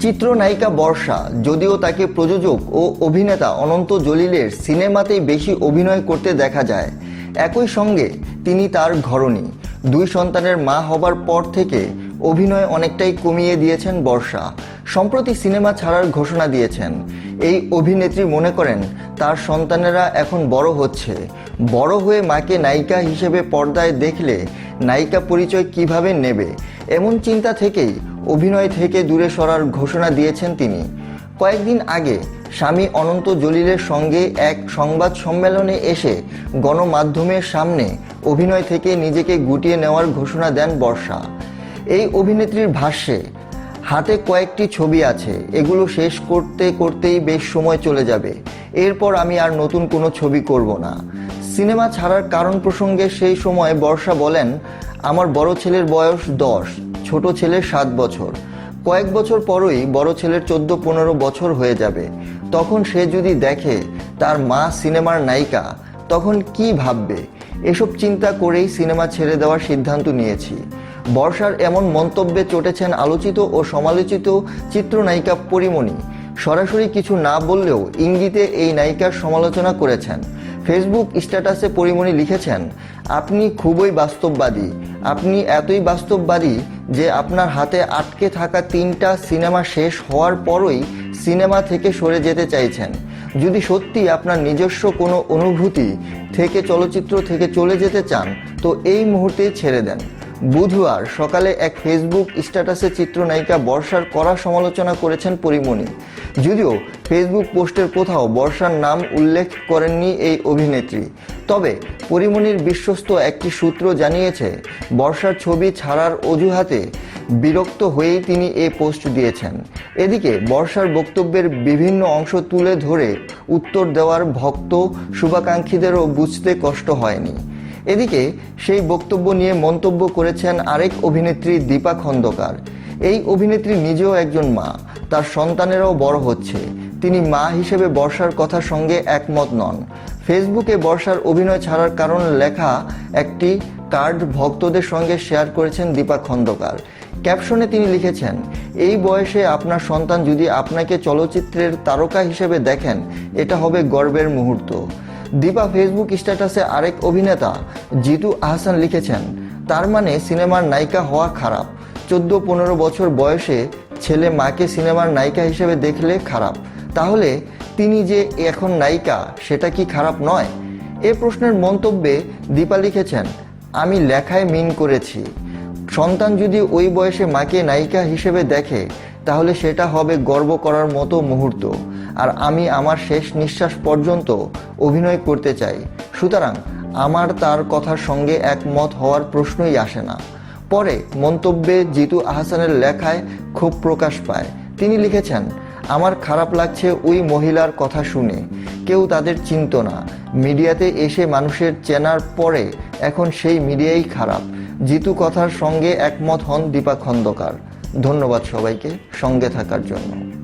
চিত্রনায়িকা বর্ষা, যদিও তাকে প্রযোজক ও অভিনেতা অনন্ত জলিলের সিনেমাতেই বেশি অভিনয় করতে দেখা যায়। একই সঙ্গে তিনি তার ঘরণী। দুই সন্তানের মা হবার পর থেকে অভিনয় অনেকটাই কমিয়ে দিয়েছেন বর্ষা। সম্প্রতি সিনেমা ছাড়ার ঘোষণা দিয়েছেন। এই অভিনেত্রী মনে করেন, তার সন্তানেরা এখন বড় হচ্ছে। বড় হয়ে মাকে নায়িকা হিসেবে পর্দায় দেখলে নায়িকা পরিচয় কীভাবে নেবে? এমন চিন্তা থেকেই অভিনয় থেকে দূরে সরার ঘোষণা দিয়েছেন তিনি। কয়েকদিন আগে স্বামী অনন্ত জলিলের সঙ্গে এক সংবাদ সম্মেলনে এসে গণমাধ্যমের সামনে অভিনয় থেকে নিজেকে গুটিয়ে নেওয়ার ঘোষণা দেন বর্ষা। এই অভিনেত্রীর ভাষ্যে, হাতে কয়েকটি ছবি আছে, এগুলো শেষ করতে করতেই বেশ সময় চলে যাবে। এরপর আমি আর নতুন কোনো ছবি করব না। সিনেমা ছাড়ার কারণ প্রসঙ্গে সেই সময় বর্ষা বলেন, আমার বড় ছেলের বয়স দশ। ছোট ছেলের সাত বছর। কয়েক বছর পরই বড় ছেলের চোদ্দ পনেরো বছর হয়ে যাবে। তখন সে যদি দেখে তার মা সিনেমার নায়িকা, তখন কি ভাববে? এসব চিন্তা করেই সিনেমা ছেড়ে দেওয়ার সিদ্ধান্ত নিয়েছি। বর্ষার এমন মন্তব্যে চটেছেন আলোচিত ও সমালোচিত চিত্রনায়িকা পরিমণি। সরাসরি কিছু না বললেও ইঙ্গিতে এই নায়িকার সমালোচনা করেছেন। ফেসবুক স্ট্যাটাসে পরিমণি লিখেছেন, আপনি খুবই বাস্তববাদী। আপনি এতই বাস্তববাদী যে আপনার হাতে আটকে থাকা তিনটা সিনেমা শেষ হওয়ার পরই সিনেমা থেকে সরে যেতে চাইছেন। যদি সত্যি আপনার নিজস্ব কোনো অনুভূতি থেকে চলচ্চিত্র থেকে চলে যেতে চান, তো এই মুহূর্তেই ছেড়ে দেন। বুধবার সকালে এক ফেসবুক স্ট্যাটাসে চিত্রনায়িকা বর্ষার কড়া সমালোচনা করেছেন পরিমণি। যদিও ফেসবুক পোস্টের কোথাও বর্ষার নাম উল্লেখ করেননি এই অভিনেত্রী। তবে পরিমণির বিশ্বস্ত একটি সূত্র জানিয়েছে, বর্ষার ছবি ছাড়ার অজুহাতে বিরক্ত হয়েই তিনি এ পোস্ট দিয়েছেন। এদিকে বর্ষার বক্তব্যের বিভিন্ন অংশ তুলে ধরে উত্তর দেওয়ার ভক্ত শুভাকাঙ্ক্ষীদেরও বুঝতে কষ্ট হয়নি। এদিকে সেই বক্তব্য নিয়ে মন্তব্য করেছেন আরেক অভিনেত্রী দীপা খন্দকার। এই অভিনেত্রী নিজেও একজন মা, তার সন্তানেরাও বড় হচ্ছে। তিনি মা হিসেবে বর্ষার কথার সঙ্গে একমত নন। ফেসবুকে বর্ষার অভিনয় ছাড়ার কারণ লেখা একটি কার্ড ভক্তদের সঙ্গে শেয়ার করেছেন দীপা খন্দকার। ক্যাপশনে তিনি লিখেছেন, এই বয়সে আপনার সন্তান যদি আপনাকে চলচ্চিত্রের তারকা হিসেবে দেখেন, এটা হবে গর্বের মুহূর্ত। দীপা ফেসবুক স্ট্যাটাসে আরেক অভিনেতা, জিতু আহসান লিখেছেন, তার মানে সিনেমার নায়িকা হওয়া খারাপ। চোদ্দ পনেরো বছর বয়সে ছেলে মাকে সিনেমার নায়িকা হিসেবে দেখলে খারাপ। তাহলে তিনি যে এখন নায়িকা, সেটা কি খারাপ নয়? এ প্রশ্নের মন্তব্যে দীপা লিখেছেন, আমি লেখায় মিন করেছি। সন্তান যদি ওই বয়সে মাকে নায়িকা হিসেবে দেখে, তাহলে সেটা হবে গর্ব করার মতো মুহূর্ত। আর আমি আমার শেষ নিঃশ্বাস পর্যন্ত অভিনয় করতে চাই। সুতরাং আমার তার কথার সঙ্গে একমত হওয়ার প্রশ্নই আসে না। পরে মন্তব্যে জিতু আহসানের লেখায় ক্ষোভ প্রকাশ পায়। তিনি লিখেছেন, আমার খারাপ লাগছে ওই মহিলার কথা শুনে। কেউ তাদের চিনত না। মিডিয়াতে এসে মানুষের চেনার পরে এখন সেই মিডিয়াই খারাপ। জিতু কথার সঙ্গে একমত হন দীপা খন্দকার। ধন্যবাদ সবাইকে সঙ্গে থাকার জন্য।